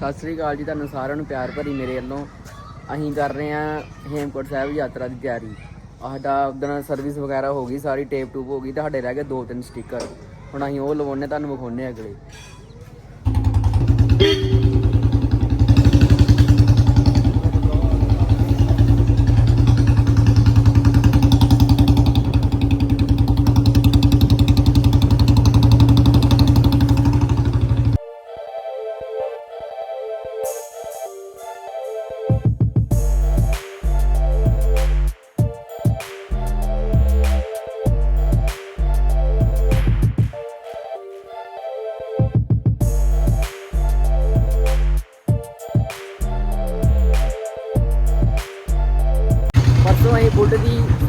ਸਤਿ ਸ੍ਰੀ ਅਕਾਲ ਜੀ ਤੁਹਾਨੂੰ ਸਾਰਿਆਂ ਨੂੰ, ਪਿਆਰ ਭਰੀ ਮੇਰੇ ਵੱਲੋਂ। ਅਸੀਂ ਕਰ ਰਹੇ ਹਾਂ ਹੇਮਕੋਟ ਸਾਹਿਬ ਯਾਤਰਾ ਦੀ ਤਿਆਰੀ। ਸਾਡਾ ਉਦੋਂ ਸਰਵਿਸ ਵਗੈਰਾ ਹੋ ਗਈ, ਸਾਰੀ ਟੇਪ ਟੂਪ ਹੋ ਗਈ ਤੇ ਸਾਡੇ ਰਹਿ ਗਏ ਦੋ ਤਿੰਨ ਸਟicker ਹੁਣ ਅਸੀਂ ਉਹ ਲਵਾਉਣੇ ਤੁਹਾਨੂੰ ਵਿਖਾਉਣੇ ਅਗਲੇ।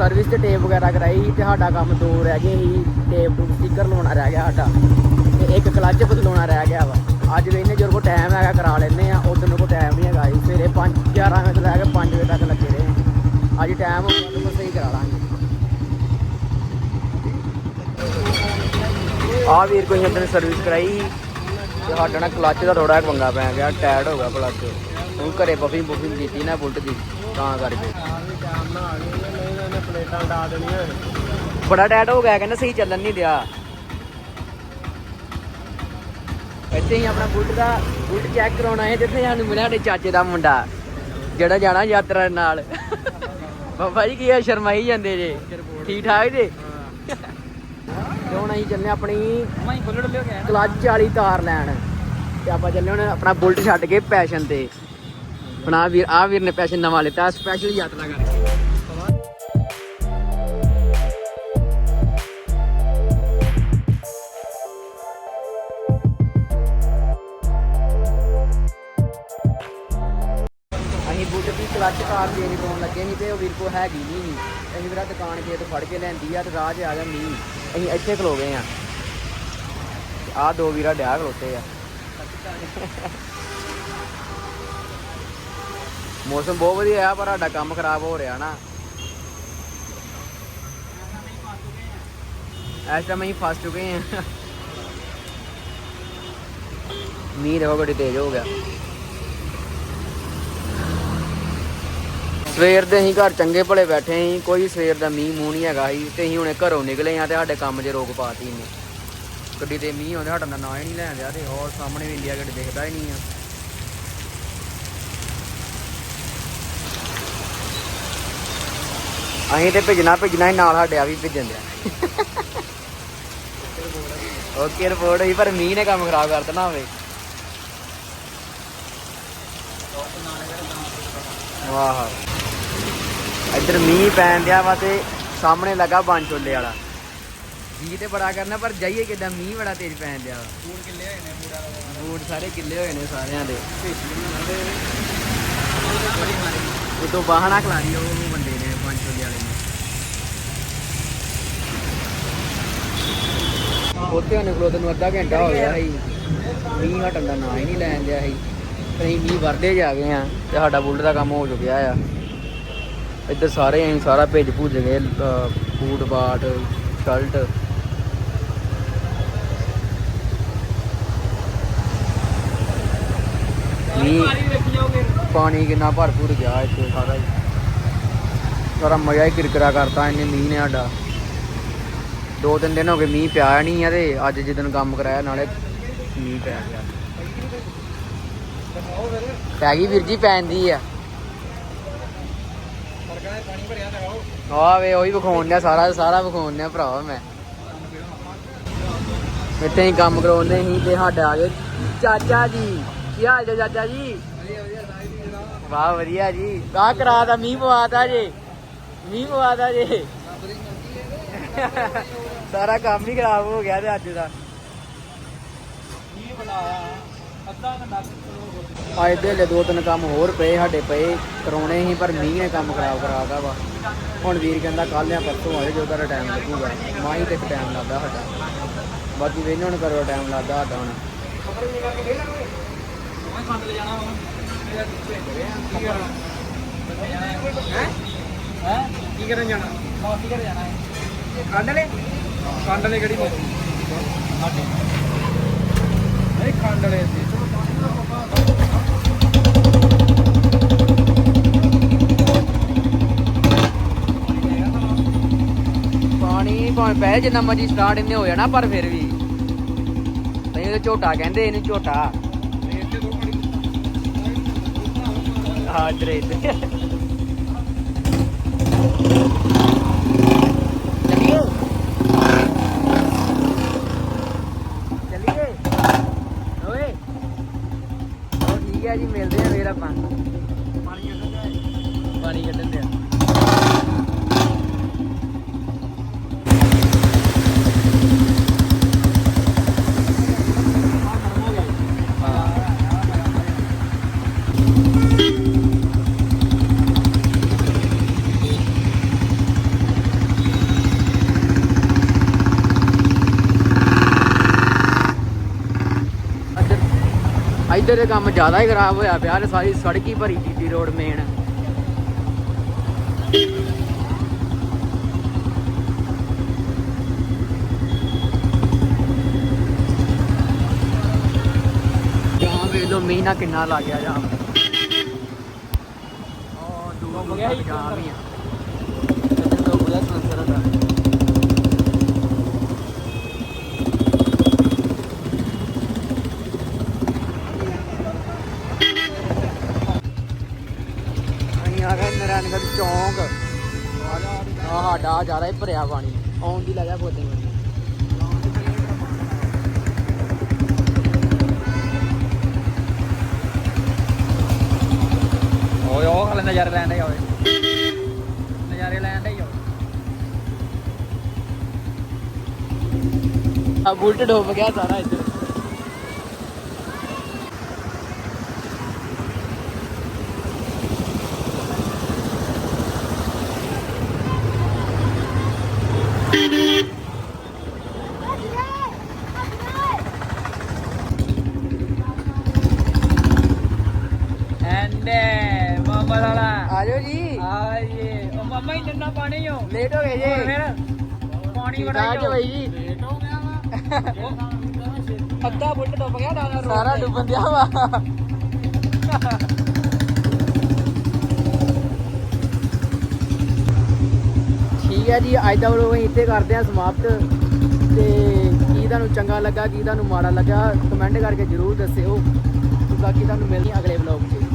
ਸਰਵਿਸ ਤੇ ਟੇਪ ਵਗੈਰਾ ਕਰਾਈ ਸੀ ਤੇ ਸਾਡਾ ਕੰਮ ਦੋ ਰਹਿ ਗਏ ਸੀ। ਟੇਪ ਟੂ ਸਟicker ਲਵਾਉਣਾ ਰਹਿ ਗਿਆ ਸਾਡਾ। ਤੇ ਇੱਕ ਕਲੱਚ ਬਦਲਾਉਣਾ ਰਹਿ ਗਿਆ ਵਾ। ਅੱਜ ਵੇਨੇ ਜਦੋਂ ਕੋਲ ਟਾਈਮ ਹੈਗਾ, ਕਰਾ ਲੈਨੇ ਆ। ਉਦੋਂ ਕੋਲ ਟਾਈਮ ਨਹੀਂ ਹੈਗਾ। ਜੀ ਸਵੇਰੇ 5 11 ਵਜੇ ਤੋਂ ਲੈ ਕੇ 5 ਵਜੇ ਤੱਕ ਲੱਗੇ ਰਹੇ ਅੱਜ ਟਾਈਮ ਹੋਊਗਾ ਤਾਂ ਸਹੀ ਕਰਾ ਲਾਂਗੇ। ਆ ਵੀਰ ਕੋਈ ਅੰਦਰ ਸਰਵਿਸ ਕਰਾਈ ਸੀ। ਤੇ ਸਾਡਾ ਨਾ ਕਲੱਚ ਦਾ ਥੋੜਾ ਪੰਗਾ ਪੈ ਗਿਆ। ਟਾਇਰਡ ਹੋ ਗਿਆ ਕਲੱਚ ਹੁਣ ਘਰੇ ਬਫਿੰਗ ਬੁਫਿੰਗ ਕੀਤੀ ਨਾ ਬੁਲਟ ਦੀ, ਤਾਂ ਕਰਕੇ। ਪਲੇਟਾਂ ਡਾ ਦੇਣੀਆਂ ਬੜਾ ਟਾਇਟ ਹੋ ਗਿਆ, ਕਹਿੰਦਾ ਸਹੀ ਚੱਲਣ ਨਹੀਂ ਦਿਆ। ਇੱਥੇ ਹੀ ਆਪਣਾ ਬੁਲਟ ਦਾ, ਬੁਲਟ ਚੈੱਕ ਕਰਾਉਣਾ ਹੈ, ਜਿੱਥੇ ਸਾਨੂੰ ਮਿਲਿਆ ਸਾਡੇ ਚਾਚੇ ਦਾ ਮੁੰਡਾ, ਜਿਹੜਾ ਜਾਣਾ ਯਾਤਰਾ ਨਾਲ। ਬਾਬਾ ਜੀ ਕੀ ਆ, ਸ਼ਰਮਾਈ ਜਾਂਦੇ ਜੇ। ਠੀਕ ਠਾਕ ਜੇ? ਤੇ ਹੁਣ ਅਸੀਂ ਚੱਲੇ ਆਪਣੀ ਮੈਂ ਬੁਲਟ ਲਿਓ ਗਿਆ ਕਲੱਚ ਵਾਲੀ ਤਾਰ ਲੈਣ। ਤੇ ਆਪਾਂ ਚੱਲੇ ਹੁਣ ਆਪਣਾ ਬੁਲਟ ਛੱਡ ਕੇ ਪੈਸ਼ਨ ਤੇ। ਆਪਣਾ ਵੀਰ ਆ ਵੀਰ ਨੇ ਪੈਸ਼ਨ ਨਵਾਂ ਲਿੱਤਾ ਸਪੈਸ਼ਲ ਯਾਤਰਾ ਕਰਕੇ। ਅਸੀਂ ਬੁੱਟ ਕਲੱਚ ਕਾਰ ਚੇਂਜ ਕਰਾਉਣ ਲੱਗੇ ਸੀ ਤੇ ਉਹ ਵੀਰ ਕੋ ਹੈਗੀ ਨਹੀਂ। ਸੀ ਅਸੀਂ ਵੀਰਾ ਦੁਕਾਨ ਕੇ ਤੋਂ ਫੜ ਕੇ ਲੈਂਦੀ ਆ ਤੇ ਰਾਹ 'ਚ ਆ ਗਿਆ ਮੀਂਹ ਅਸੀਂ ਇੱਥੇ ਖਲੋ ਗਏ ਆ। ਆ ਦੋ ਵੀਰਾ ਡਿਆ ਖਲੋਤੇ ਆ। ਮੌਸਮ ਬਹੁਤ ਵਧੀਆ ਆ, ਪਰ ਸਾਡਾ ਕੰਮ ਖਰਾਬ ਹੋ ਰਿਹਾ ਨਾ। ਇਸ ਟਾਈਮ ਅਸੀਂ ਫਸ ਚੁੱਕੇ ਆ। ਮੀਂਹ ਦੇਖੋ ਬੜੀ ਤੇਜ਼ ਹੋ ਗਿਆ। ਸਵੇਰ ਦੇ ਅਸੀਂ ਘਰ ਚੰਗੇ ਭਲੇ ਬੈਠੇ ਸੀ, ਕੋਈ ਸਵੇਰ ਦਾ ਮੀਂਹ ਮੂੰਹ ਨਹੀਂ ਹੈਗਾ ਸੀ ਤੇ ਅਸੀਂ ਹੁਣੇ ਘਰੋਂ ਨਿਕਲੇ ਆ ਤੇ ਸਾਡੇ ਕੰਮ 'ਚ ਰੋਕ ਪਾਤੀ ਇਹਨੇ। ਗੱਡੀ ਤੇ ਮੀਂਹ ਆਉਂਦਾ, ਸਾਡਾ ਨਾਂ ਹੀ ਨਹੀਂ ਲੈਣ ਦਿਆ ਤੇ ਹੋਰ ਸਾਹਮਣੇ ਵੀ ਇੰਡੀਆ ਗੇਟ ਦਿਖਦਾ ਹੀ ਨਹੀਂ ਆ। ਅਸੀਂ ਤੇ ਭੇਜਣਾ ਭਿੱਜਣਾ ਹੀ ਨਾਲ ਸਾਡੇ ਆ ਵੀ ਭੇਜਣ ਦਿਆ। ਓਕੇ ਰਿਪੋਰਟ ਹੋਈ, ਪਰ ਮੀਂਹ ਨੇ ਕੰਮ ਖਰਾਬ ਕਰ ਦੇਣਾ ਹੋਵੇ। ਵਾਹ। ਇੱਧਰ ਮੀਂਹ ਪੈਣ ਦਿਆ ਵਾ ਤੇ ਸਾਹਮਣੇ ਲੱਗਾ ਬਣ ਚੋਲੇ ਵਾਲਾ। ਜੀ ਤੇ ਬੜਾ ਕਰਨਾ ਪਰ ਜਾਈਏ ਕਿਦਾਂ ਮੀਂਹ ਬੜਾ ਤੇਜ਼ ਪੈਣ ਦਿਆ ਵਾ। ਬੂਟ ਕਿੱਲੇ ਹੋਏ ਨੇ ਬੂਟਾਂ ਦਾ। ਬੂਟ ਸਾਰੇ ਗਿੱਲੇ ਹੋਏ ਨੇ ਸਾਰਿਆਂ ਦੇ। ਉਦੋਂ ਬਾਹਣਾ ਖਲਾਰੀ ਉਹ ਬੰਦੇ ਨੇ ਬਣ ਚੋਲੇ ਵਾਲੇ ਨੇ। ਉੱਥੇ ਉਹਨੇ ਕੋਲ ਤੈਨੂੰ ਅੱਧਾ ਘੰਟਾ ਹੋ ਗਿਆ ਸੀ। ਮੀਂਹ ਹਟਣ ਦਾ ਨਾਂ ਹੀ ਨਹੀਂ ਲੈਣ ਦਿਆ ਸੀ। ਤੇ ਅਸੀਂ ਮੀਂਹ ਵਰਦੇ ਜਾ ਗਏ ਆ ਤੇ ਸਾਡਾ ਬੁਲਟ ਦਾ ਕੰਮ ਹੋ ਚੁੱਕਿਆ ਆ। ਇੱਧਰ ਸਾਰੇ ਅਸੀਂ ਸਾਰਾ ਭੇਜ ਭੁੱਜ ਗਏ ਬੂਟ, ਬਾਟ, ਸ਼ਰਟ। ਪਾਣੀ ਕਿੰਨਾ ਭਰਪੂਰ ਗਿਆ ਇੱਥੇ ਸਾਰਾ ਹੀ। ਸਾਰਾ ਮਜ਼ਾ ਹੀ ਕਿਰਕਰਾ ਕਰਤਾ ਇਹਨੇ ਮੀਂਹ ਨੇ ਸਾਡਾ। ਦੋ ਤਿੰਨ ਦਿਨ ਹੋ ਗਏ ਮੀਂਹ ਪਿਆ ਨਹੀਂ ਆ ਤੇ ਅੱਜ ਜਿੱਦਣ ਕੰਮ ਕਰਾਇਆ ਨਾਲੇ ਮੀਂਹ ਪੈ ਗਿਆ। ਪੈ ਗਈ ਵੀਰ ਜੀ, ਪੈਂਦੀ ਆ ਫਰਕਾਂ ਦੇ ਪਾਣੀ ਭਰਿਆ ਦਿਖਾਓ ਆ ਵੇ, ਉਹੀ ਵਿਖਾਉਣ ਡਿਆ ਸਾਰਾ ਸਾਰਾ ਵਿਖਾਉਣ ਡਿਆ ਭਰਾ ਮੈਂ। ਇੱਥੇ ਹੀ ਕੰਮ ਕਰਾਉਂਦੇ ਸੀ ਤੇ ਸਾਡੇ ਆ ਗਏ ਚਾਚਾ ਜੀ। ਕੀ ਹਾਲ ਜੀ ਚਾਚਾ ਜੀ? ਵਾਹ ਵਧੀਆ ਜੀ। ਆਹ ਕਰਾਤਾ ਮੀਂਹ ਪਵਾਤਾ ਜੇ। ਮੀਂਹ ਪਵਾਤਾ ਜੇ। ਸਾਰਾ ਕੰਮ ਹੀ ਖਰਾਬ ਹੋ ਗਿਆ ਤੇ ਅੱਜ ਦਾ। ਕੀ ਬਣਾਇਆ? ਅੱਜ ਦੇ ਲਈ ਦੋ ਤਿੰਨ ਕੰਮ ਹੋਰ ਪਏ ਸਾਡੇ ਪਏ ਕਰਾਉਣੇ ਸੀ ਪਰ ਮੀਂਹ ਨੇ ਕੰਮ ਖਰਾਬ ਕਰਾਤਾ ਵਾ। ਹੁਣ ਵੀਰ ਕਹਿੰਦਾ ਕੱਲ ਜਾਂ ਪਰਸੋਂ ਆਏ ਜੋ ਤੁਹਾਡਾ ਟਾਈਮ ਲੱਗੂਗਾ। ਮਾਹੀ ਤੇ ਟਾਈਮ ਲੱਗਦਾ ਸਾਡਾ। ਬਾਕੀ ਵੇਨੇ ਹੁਣ ਕਰੋ ਟਾਈਮ ਲੱਗਦਾ ਸਾਡਾ ਹੁਣ। ਲੈ ਹੈ ਹੈ ਕੀ ਕਰਨ ਜਾਣਾ? ਕਾਫੀ ਕਰ ਜਾਣਾ ਹੈ। ਖੰਡ ਲੈ ਖੰਡ ਲੈ ਕਿਹੜੀ ਮੋਤੀ ਸਾਡੇ। ਨਹੀਂ ਲੈ ਇੱਥੇ ਚਲੋ ਹੁਣ ਪਹਿਲੇ ਜਿੰਨਾ ਮਰਜ਼ੀ ਸਟਾਰਟ ਇਹਨੇ ਹੋ ਜਾਣਾ, ਪਰ ਫਿਰ ਵੀ। ਨਹੀਂ, ਇਹ ਝੋਟਾ ਕਹਿੰਦੇ ਇਹਨੂੰ ਝੋਟਾ। ਹਾਂ ਦਰੇ ਠੀਕ ਹੈ ਜੀ, ਮਿਲਦੇ ਆ ਫੇਰ ਆਪਾਂ। ਪਾਣੀ ਕੱਢਣ ਦੇ ਇੱਧਰ ਇੱਧਰ ਦੇ ਕੰਮ ਜ਼ਿਆਦਾ ਹੀ ਖਰਾਬ ਹੋਇਆ ਪਿਆ ਤੇ ਸਾਰੀ ਸੜਕ ਹੀ ਭਰੀ ਜੀਟੀ ਰੋਡ ਮੇਨ ਜਾਮ ਵੇਖ ਲੋ ਮੀਂਹ ਕਿੰਨਾ ਲੱਗ ਗਿਆ ਜਾਮ। ਉਹ ਦੂਰ ਦੂਰ ਤੱਕ ਜਾਮ ਹੀ ਆ। ਇੱਧਰ ਤੋਂ ਬੁਲਾ ਸੰਸਰ ਦਾ ਅਸੀਂ ਆ ਗਏ ਨਾਰਾਇਣਗੜ੍ਹ ਚੌਂਕ ਆ ਸਾਡਾ ਜ਼ਿਆਦਾ ਹੀ ਭਰਿਆ ਪਾਣੀ। ਆਉਣ ਦੀ ਲੱਗਾ ਪੋਤੇ ਨੂੰ ਓਏ ਉਹ ਹਲੇ ਨਜ਼ਾਰੇ ਲੈਣ ਦੇ ਓਏ। ਨਜ਼ਾਰੇ ਲੈਣ ਦੇ ਓਏ। ਆ ਬੁਲਟ ਡੁੱਬ ਗਿਆ ਸਾਰਾ ਇੱਧਰ। ਹੀ ਨੰਨਾ ਪਾਣੀ ਹੋ ਲੇਟ ਹੋ ਗਏ ਜੀ। ਫਿਰ ਪਾਣੀ ਬੜਾ ਬਾਈ ਜੀ। ਲੇਟ ਹੋ ਗਿਆ ਵਾ। ਅੱਧਾ ਬੁੱਟ ਡੁੱਬ ਗਿਆ ਡਾਲਾ ਸਾਰਾ। ਡੁੱਬਣ ਦਿਆ ਵਾ। ਠੀਕ ਹੈ ਜੀ ਅੱਜ ਦਾ ਵਲੋਗ ਇੱਥੇ ਕਰਦੇ ਹਾਂ ਸਮਾਪਤ। ਤੇ ਕੀ ਤੁਹਾਨੂੰ ਚੰਗਾ ਲੱਗਾ ਕੀ ਤੁਹਾਨੂੰ ਮਾੜਾ ਲੱਗਾ ਕਮੈਂਟ ਕਰਕੇ ਜਰੂਰ ਦੱਸਿਓ। ਬਾਕੀ ਤੁਹਾਨੂੰ ਮਿਲਦੀ ਹਾਂ ਅਗਲੇ ਵਲੋਗ 'ਚ।